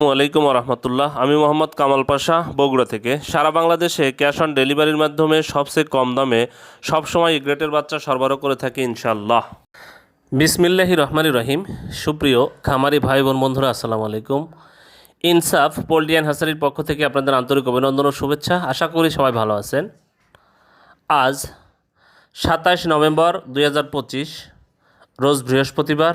আলাইকুম রহমতুল্লাহ। আমি মোহাম্মদ কামাল পাশা, বগুড়া থেকে। সারা বাংলাদেশে ক্যাশ অন ডেলিভারির মাধ্যমে সবচেয়ে কম দামে সবসময় গ্রেটের বাচ্চা সরবরাহ করে থাকি ইনশাল্লাহ বিসমিল্লাহি রহমানি রহিম। সুপ্রিয় খামারি ভাই বোন বন্ধুরা, আসসালামু আলাইকুম। ইনসাফ পোল্ট্রি অ্যান্ড হাসারির পক্ষ থেকে আপনাদের আন্তরিক অভিনন্দন ও শুভেচ্ছা। আশা করি সবাই ভালো আছেন। আজ সাতাশ নভেম্বর দু হাজার পঁচিশ, রোজ বৃহস্পতিবার।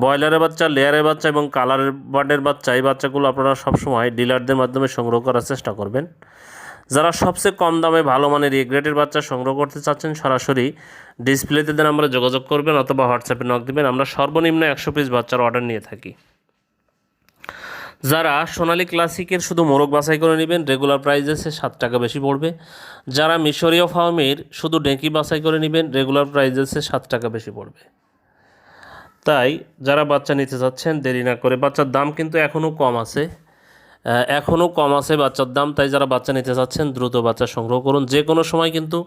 ব্রয়লারের বাচ্চা, লেয়ারের বাচ্চা এবং কালারের বার্ডের বাচ্চা, এই বাচ্চাগুলো আপনারা সবসময় ডিলারদের মাধ্যমে সংগ্রহ করার চেষ্টা করবেন। যারা সবচেয়ে কম দামে ভালো মানের এ গ্রেডের বাচ্চা সংগ্রহ করতে চাচ্ছেন, সরাসরি ডিসপ্লেতে দেন আমরা যোগাযোগ করবেন অথবা হোয়াটসঅ্যাপে নক দেবেন। আমরা সর্বনিম্ন একশো পিস বাচ্চার অর্ডার নিয়ে থাকি। যারা সোনালী ক্লাসিকের শুধু মোরগ বাছাই করে নেবেন, রেগুলার প্রাইজেসে সাত টাকা বেশি পড়বে। যারা মিশরীয় ফার্মের শুধু ডেঁকি বাছাই করে নেবেন, রেগুলার প্রাইজেসে সাত টাকা বেশি পড়বে। তাই যারা বাচ্চা নিতে চাচ্ছেন দেরি না করে। বাচ্চার দাম কিন্তু এখনও কম আছে। এখনও কম আছে বাচ্চার দাম। তাই যারা বাচ্চা নিতে চাচ্ছেন দ্রুত বাচ্চা সংগ্রহ করুন। যে কোনো সময় কিন্তু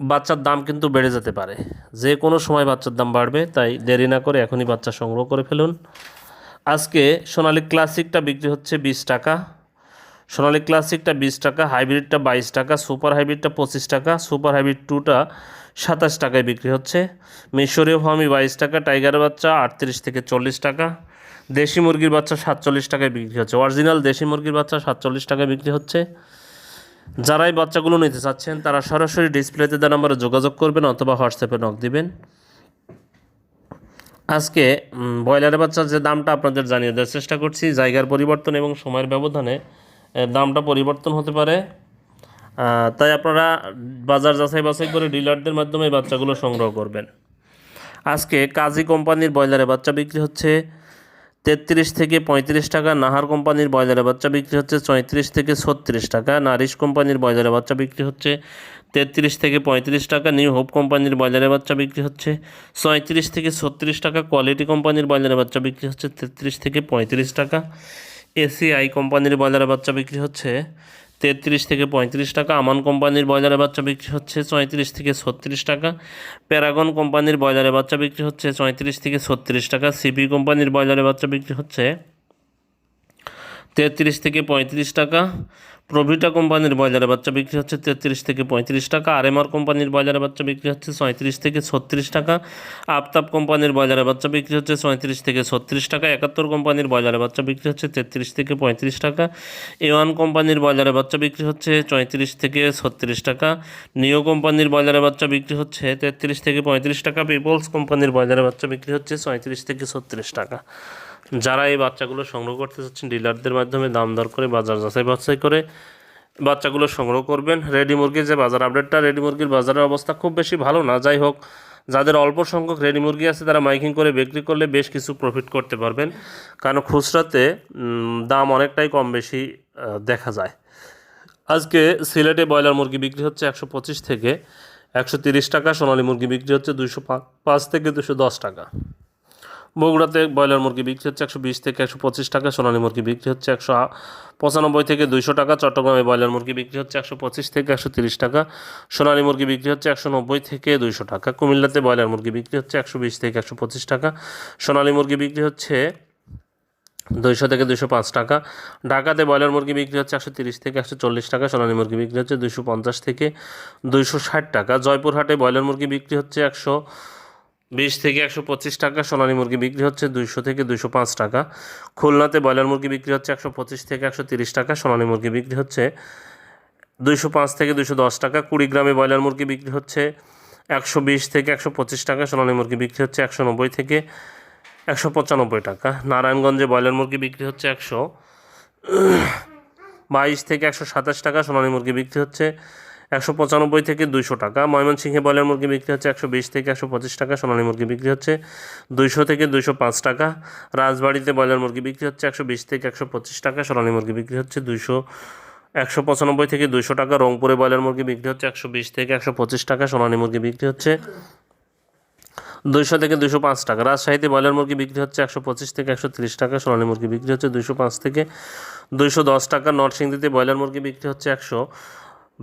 বাচ্চার দাম কিন্তু বেড়ে যেতে পারে। যে কোনো সময় বাচ্চার দাম বাড়বে, তাই দেরি না করে এখনই বাচ্চা সংগ্রহ করে ফেলুন। আজকে সোনালী ক্লাসিকটা বিক্রি হচ্ছে বিশ টাকা। সোনালী ক্লাসিকটা বিশ টাকা, হাইব্রিডটা বাইশ টাকা, সুপার হাইব্রিডটা পঁচিশ টাকা, সুপার হাইব্রিড টুটা সাতাশ টাকায় বিক্রি হচ্ছে। মিশরীয় ফার্মি বাইশ টাকা টাইগারের বাচ্চা আটত্রিশ থেকে চল্লিশ টাকা, দেশি মুরগির বাচ্চা সাতচল্লিশ টাকায় বিক্রি হচ্ছে। অরিজিনাল দেশি মুরগির বাচ্চা সাতচল্লিশ টাকায় বিক্রি হচ্ছে। যারা এই বাচ্চাগুলো নিতে চাচ্ছেন, তারা সরাসরি ডিসপ্লেতে দেওয়া নাম্বারে যোগাযোগ করবেন অথবা হোয়াটসঅ্যাপে নক দিবেন। আজকে ব্রয়লারের বাচ্চার যে দামটা আপনাদের জানিয়ে দেওয়ার চেষ্টা করছি, জায়গার পরিবর্তন এবং সময়ের ব্যবধানে দামটা পরিবর্তন হতে পারে। তাই আপনারা বাজার যাচাই বাছাই করে ডিলারদের মাধ্যমে বাচ্চাগুলো সংগ্রহ করবেন। আজকে কাজী কোম্পানির ব্রয়লারে বাচ্চা বিক্রি হচ্ছে তেত্রিশ থেকে পঁয়ত্রিশ টাকা, নাহার কোম্পানির ব্রয়লারে বাচ্চা বিক্রি হচ্ছে চৌত্রিশ থেকে ছত্রিশ টাকা, নারিশ কোম্পানির ব্রয়লারে বাচ্চা বিক্রি হচ্ছে তেত্রিশ থেকে পঁয়ত্রিশ টাকা, নিউ হোপ কোম্পানির ব্রয়লারের বাচ্চা বিক্রি হচ্ছে ছয়ত্রিশ থেকে ছত্রিশ টাকা, কোয়ালিটি কোম্পানির ব্রয়লারের বাচ্চা বিক্রি হচ্ছে তেত্রিশ থেকে পঁয়ত্রিশ টাকা, এসিআই কোম্পানির ব্রয়লারে বাচ্চা বিক্রি হচ্ছে তেত্রিশ থেকে পঁয়ত্রিশ টাকা। আমান কোম্পানির ব্রয়লারের বাচ্চা বিক্রি হচ্ছে চঁয়ত্রিশ থেকে ছত্রিশ টাকা। প্যারাগন কোম্পানির ব্রয়লারের বাচ্চা বিক্রি হচ্ছে চঁয়ত্রিশ থেকে ছত্রিশ টাকা। সিপি কোম্পানির ব্রয়লারের বাচ্চা বিক্রি হচ্ছে তেত্রিশ থেকে পঁয়ত্রিশ টাকা। প্রভিটা কোম্পানির ব্রয়লারের বাচ্চা বিক্রি হচ্ছে তেত্রিশ থেকে পঁয়ত্রিশ টাকা। আরএমআর কোম্পানির ব্রয়লারের বাচ্চা বিক্রি হচ্ছে ছয়ত্রিশ থেকে ছত্রিশ টাকা। আফতাব কোম্পানির ব্রয়লারের বাচ্চা বিক্রি হচ্ছে ছয়ত্রিশ থেকে ছত্রিশ টাকা। একাত্তর কোম্পানির ব্রয়লারের বাচ্চা বিক্রি হচ্ছে তেত্রিশ থেকে পঁয়ত্রিশ টাকা। এ ওয়ান কোম্পানির ব্রয়লারের বাচ্চা বিক্রি হচ্ছে চৌত্রিশ থেকে ছত্রিশ টাকা। নিও কোম্পানির ব্রয়লারের বাচ্চা বিক্রি হচ্ছে তেত্রিশ থেকে পঁয়ত্রিশ টাকা। পিপলস কোম্পানির ব্রয়লারের বাচ্চা বিক্রি হচ্ছে ছয়ত্রিশ থেকে ছত্রিশ টাকা। যারা এই বাচ্চাগুলো সংগ্রহ করতে চাচ্ছেন, ডিলারদের মাধ্যমে দাম দর করে বাজার যাচাই বাছাই করে বাচ্চাগুলো সংগ্রহ করবেন। রেডি মুরগির যে বাজার আপডেটটা, রেডি মুরগির বাজারের অবস্থা খুব বেশি ভালো না। যাই হোক, যাদের অল্প সংখ্যক রেডি মুরগি আছে, তারা মাইকিং করে বিক্রি করলে বেশ কিছু প্রফিট করতে পারবেন। কারণ খুচরাতে দাম অনেকটাই কম বেশি দেখা যায়। আজকে সিলেটে ব্রয়লার মুরগি বিক্রি হচ্ছে একশো পঁচিশ থেকে একশো তিরিশ টাকা, সোনালী মুরগি বিক্রি হচ্ছে দুশো পাঁচ থেকে দুশো দশ টাকা। বগুড়াতে ব্রয়লার মুরগি বিক্রি হচ্ছে একশো বিশ থেকে একশো পঁচিশ টাকা, সোনালী মুরগি বিক্রি হচ্ছে একশো পঁচানব্বই থেকে দুইশো টাকা, চট্টগ্রামে ব্রয়লার মুরগি বিক্রি হচ্ছে একশো পঁচিশ থেকে একশো তিরিশ টাকা, সোনালী মুরগি বিক্রি হচ্ছে একশো নব্বই থেকে দুইশো টাকা, কুমিল্লাতে ব্রয়লার মুরগি বিক্রি হচ্ছে একশো বিশ থেকে একশো পঁচিশ টাকা, সোনালী মুরগি বিক্রি হচ্ছে দুইশো থেকে দুশো পাঁচ টাকা, ঢাকাতে ব্রয়লার মুরগি বিক্রি হচ্ছে একশো তিরিশ থেকে একশো চল্লিশ টাকা, সোনালী মুরগি বিক্রি হচ্ছে দুইশো পঞ্চাশ থেকে দুইশো ষাট টাকা, জয়পুরহাটে ব্রয়লার মুরগি বিক্রি হচ্ছে একশো বিশ থেকে একশো পঁচিশ টাকা, সোনালী মুরগি বিক্রি হচ্ছে দুইশো থেকে দুইশো পাঁচ টাকা। খুলনাতে ব্রয়লার মুরগি বিক্রি হচ্ছে একশো পঁচিশ থেকে একশো তিরিশ টাকা, সোনালী মুরগি বিক্রি হচ্ছে দুইশো পাঁচ থেকে দুইশো দশ টাকা। কুড়িগ্রামে ব্রয়লার মুরগি বিক্রি হচ্ছে একশো বিশ থেকে একশো পঁচিশ টাকা, সোনালী মুরগি বিক্রি হচ্ছে একশো নব্বই থেকে একশো পঁচানব্বই টাকা। নারায়ণগঞ্জে ব্রয়লার মুরগি বিক্রি হচ্ছে একশো বাইশ থেকে একশো সাতাশ টাকা, সোনালী মুরগি বিক্রি হচ্ছে একশো পঁচানব্বই থেকে দুইশো টাকা। ময়মনসিংহে ব্রয়লার মুরগি বিক্রি হচ্ছে একশো বিশ থেকে একশো পঁচিশ টাকা। সোনালী মুরগি বিক্রি হচ্ছে দুইশো থেকে দুইশো পাঁচ টাকা। রাজবাড়িতে ব্রয়লার মুরগি বিক্রি হচ্ছে একশো বিশ থেকে একশো পঁচিশ টাকা। সোনালী মুরগি বিক্রি হচ্ছে দুইশো, একশো পঁচানব্বই থেকে দুশো টাকা। রংপুরে ব্রয়লার মুরগি বিক্রি হচ্ছে একশো বিশ থেকে একশো পঁচিশ টাকা। সোনালী মুরগি বিক্রি হচ্ছে দুইশো থেকে দুশো পাঁচ টাকা। রাজশাহীতে ব্রয়লার মুরগি বিক্রি হচ্ছে একশো পঁচিশ থেকে একশো তিরিশ টাকা। সোনালী মুরগি বিক্রি হচ্ছে দুইশো পাঁচ থেকে দুইশো দশ টাকা। নরসিংদীতে ব্রয়লার মুরগি বিক্রি হচ্ছে একশো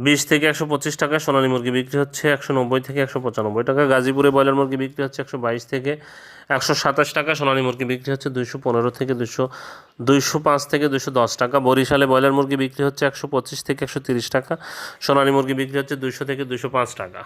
বিশ থেকে একশো পঁচিশ টাকা সোনালী মুরগি বিক্রি হচ্ছে একশো নব্বই থেকে একশো পঁচানব্বই টাকা। গাজীপুরে ব্রয়লার মুরগি বিক্রি হচ্ছে একশো বাইশ থেকে একশো সাতাশ টাকা। সোনালী মুরগি বিক্রি হচ্ছে দুইশো পনেরো থেকে দুশো দুইশো পাঁচ থেকে দুশো দশ টাকা। বরিশালে ব্রয়লার মুরগি বিক্রি হচ্ছে একশো পঁচিশ থেকে একশো তিরিশ টাকা। সোনালী মুরগি বিক্রি হচ্ছে দুশো থেকে দুশো পাঁচ টাকা।